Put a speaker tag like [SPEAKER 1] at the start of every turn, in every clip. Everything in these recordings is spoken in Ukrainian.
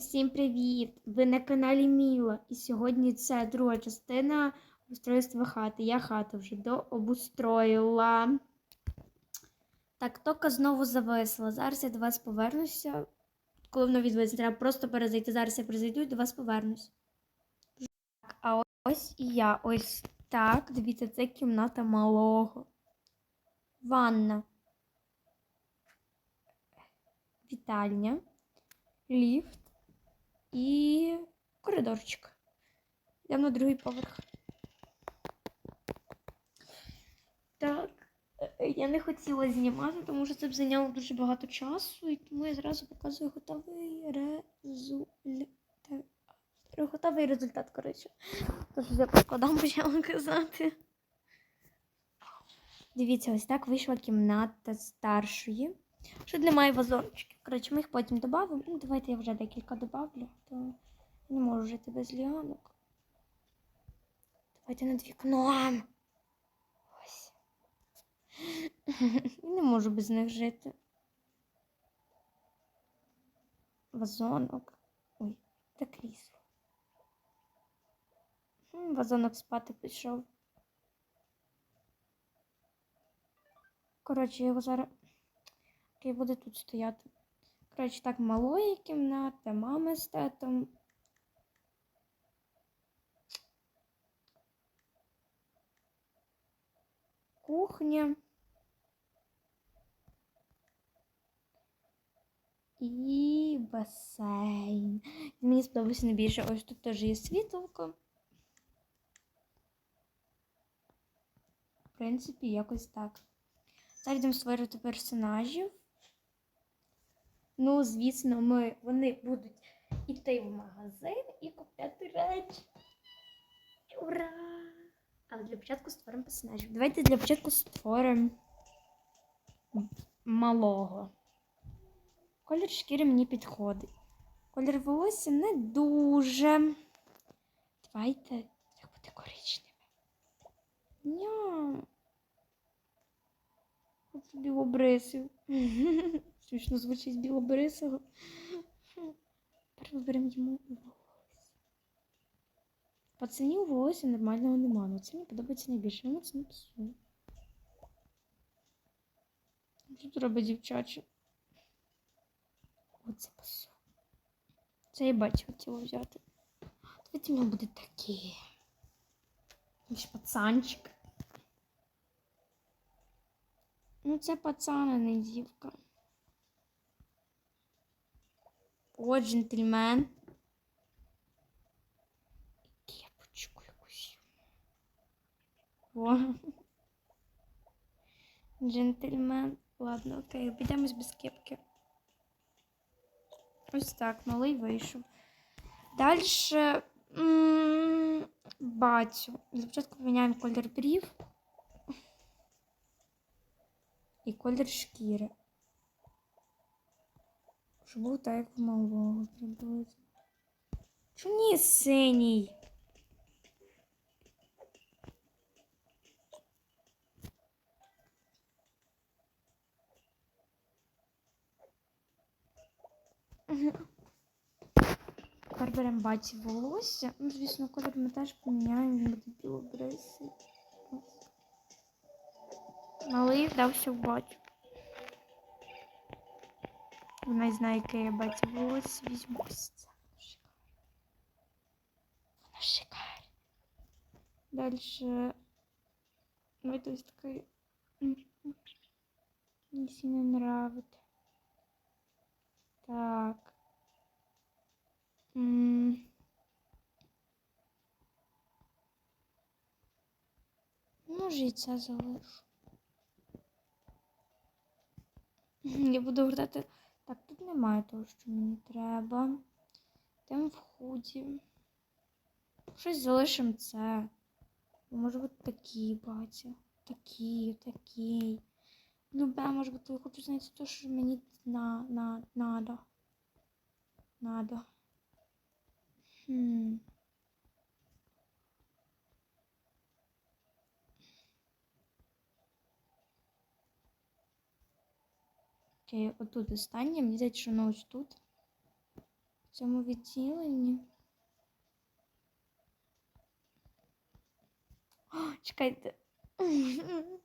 [SPEAKER 1] Усім привіт! Ви на каналі Міла. І сьогодні це друга частина обустройства хати. Я хату вже дообустроїла. Так, тока знову зависла. Зараз я до вас повернуся. Коли воно відвезеться, треба просто перезайти. Зараз я перезайду і до вас повернусь. Так, а ось і я. Ось так. Дивіться, це кімната малого. Ванна. Вітальня. Ліфт і коридорчик. Йдемо на другий поверх. Так, е, я не хотіла знімати, тому що це б зайняло дуже багато часу, і тому я зразу показую готовий результат. Готовий результат, коротше. Тож я по почала казати. Дивіться, ось так вийшла кімната старшої. Що для моєї вазончики. Коротше, ми їх потім додамо. Ну, давайте я вже декілька добавлю, то не можу жити без ліанок. Давайте над вікном. Ось. Не можу без них жити. Вазонок. Ой, та крісло. Вазонок спати пішов. Коротше, я його зараз. Окей, буде тут стояти. Коротше, так, малої кімната, мами з татом. Кухня. І басейн. Мені сподобався найбільше. Ось тут теж є світло. В принципі, якось так. Зараз йдемо створювати персонажів. Ну, звісно, ми, вони будуть іти в магазин і купляти речі. Ура! Але для початку створимо персонажів. Давайте для початку створимо малого. Колір шкіри мені підходить. Колір волосся не дуже. Давайте це буде коричневе. Ням. Білобрисів. Смішно звучить білобрисого. Тепер йому волосся. Пацанів волосся нормального нема. Ну це мені подобається найбільше. Йому це напишу. Що тут робить дівчаче? Оце пасу. Це я бачу хотіла взяти. Давайте в нього буде. Ось пацанчик. Ну, це пацан, а не дівка. О, джентльмен. Кепочку якусь. О. Джентльмен. Ладно, окей, обійдемось без кепки. Ось так, малий вийшов. Далі батю. Для початку міняємо колір брів. І колір шкіри. Щоб був так, як в малого приблизно. Чому ні синій? Тепер беремо баті волосся. Ну, звісно, колір ми теж поміняємо, він буде білобрисий. Малий вдався в батю. Вона й знає, яке я батя волосся візьму. Вона шикарна. Дальше. Это ось такий. Мені сильно нравится. Так. М. Може і це залишу. Я буду гортати. Так, тут немає того, що мені треба. Там в худі. Щось залишимо це. Може бути такі батя. Такі, такий. Любе, може бути, я хочу знайти те, що мені на, на, надо. Надо. Хм. Окей, отут останнє. Мені здається, що воно ось тут. цьому відділенні. О, чекайте.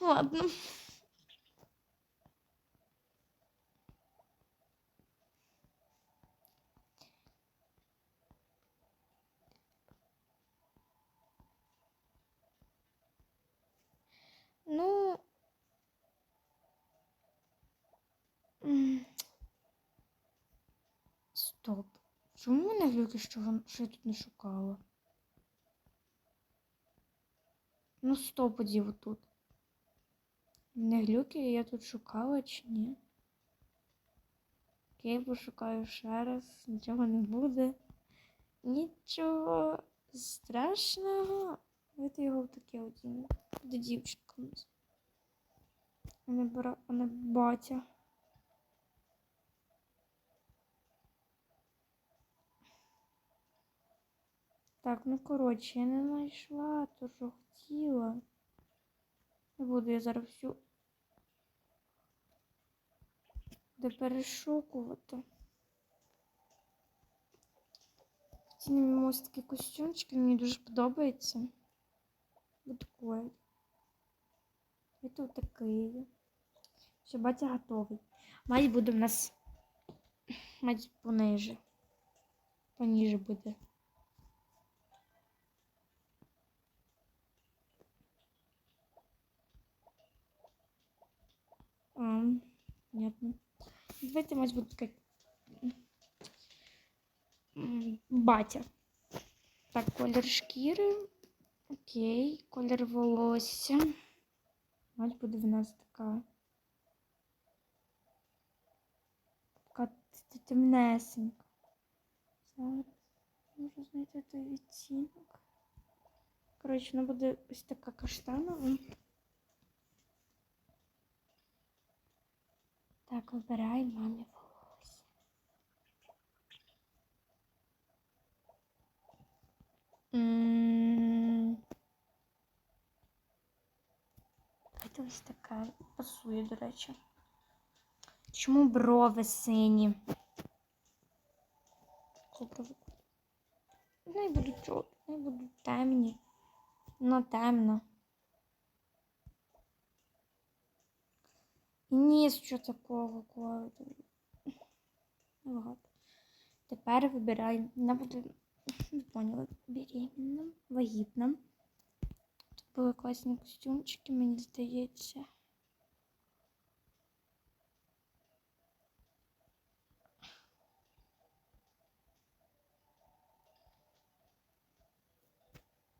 [SPEAKER 1] Ладно. Ну. м, Стоп. Чому мене глюки, що, я тут не шукала? Ну, стопудів отут. Не глюки, я тут шукала чи ні? Окей, пошукаю ще раз, нічого не буде. Нічого страшного. Давайте його в таке одінемо. Де дівчинка не, бра... а не батя. Так, ну коротше, я не знайшла то, що хотіла. Не буду я зараз всю де перешукувати. Ці ось такі костюмчики, мені дуже подобається. Вот такой. Это вот такий. Все, батя готовий. Мать буде в нас. Мать пониже. Поніже буде. А, понятно. Давайте мать буде така. Батя. Так, колір шкіри. Окей, колір волосся. Мать буде в нас така. Така темнесенька. Зараз можу знайти той відтінок. Коротше, вона буде ось така каштанова. Так, вибирай мамі волосся. Це ось така пасує, до речі. Чому брови сині? Не буду чорні, не буду темні. Ну, темно. Ніс що такого кладу. Багато. Тепер вибирай. Вона буде, не поняла, беременна, вагітна. Тут були класні костюмчики, мені здається.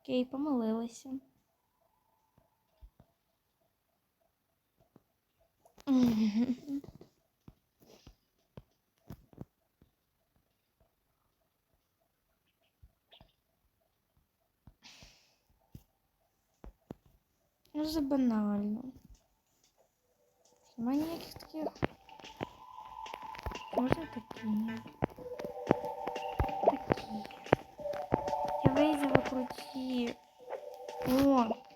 [SPEAKER 1] Окей, помилилася. Ну, це банально. Немає ніяких таких. Можна такі? Такі. Я виїздила круті. О! О.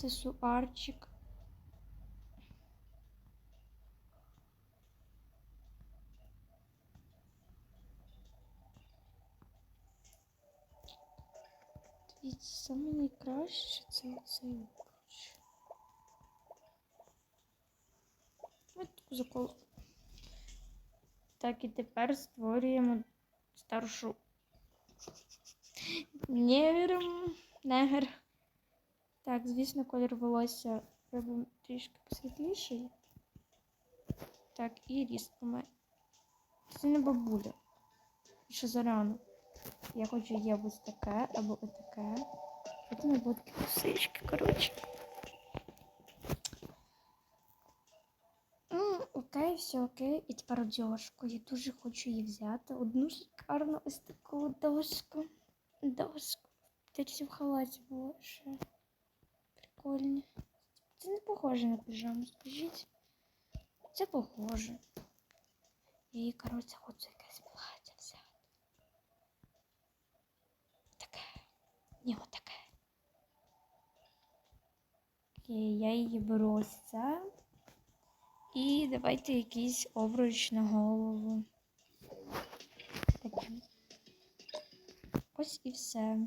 [SPEAKER 1] Аксесуарчик. Дивіться, саме найкраще це. Ось таку заколку. Так, і тепер створюємо старшу Негром. Негр. Так, звісно, колір волосся робимо трішки посвітліший. Так, і ріст помер. Це не бабуля. Ще зарано. Я хочу є ось таке або отаке. Потім будуть такі косички, коротше. Ну, окей, все окей. І тепер дошку. Я дуже хочу її взяти. Одну шикарну ось таку дошку. Дошку. Десь в халаті було ще. Прикольно. Це не похоже на піжаму, скажіть. Це похоже. І, коротше, хочу якесь плаття взяти. Таке. Ні, отаке. Окей, я її беру ось це. І давайте якийсь обруч на голову. Такий. Ось і все.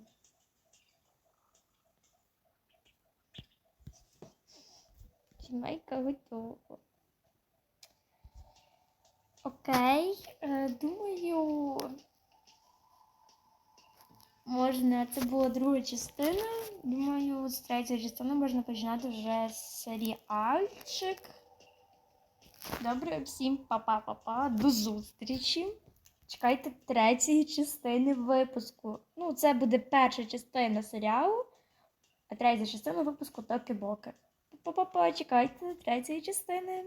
[SPEAKER 1] Сімейка готова. Окей, е, думаю, можна. Це була друга частина. Думаю, з третьої частини можна починати вже серіальчик. Добре, всім па-па-па-па. До зустрічі. Чекайте третьої частини випуску. Ну, це буде перша частина серіалу, а третя частина випуску Токи Боки. Па-па-па, чекайте третьої частини.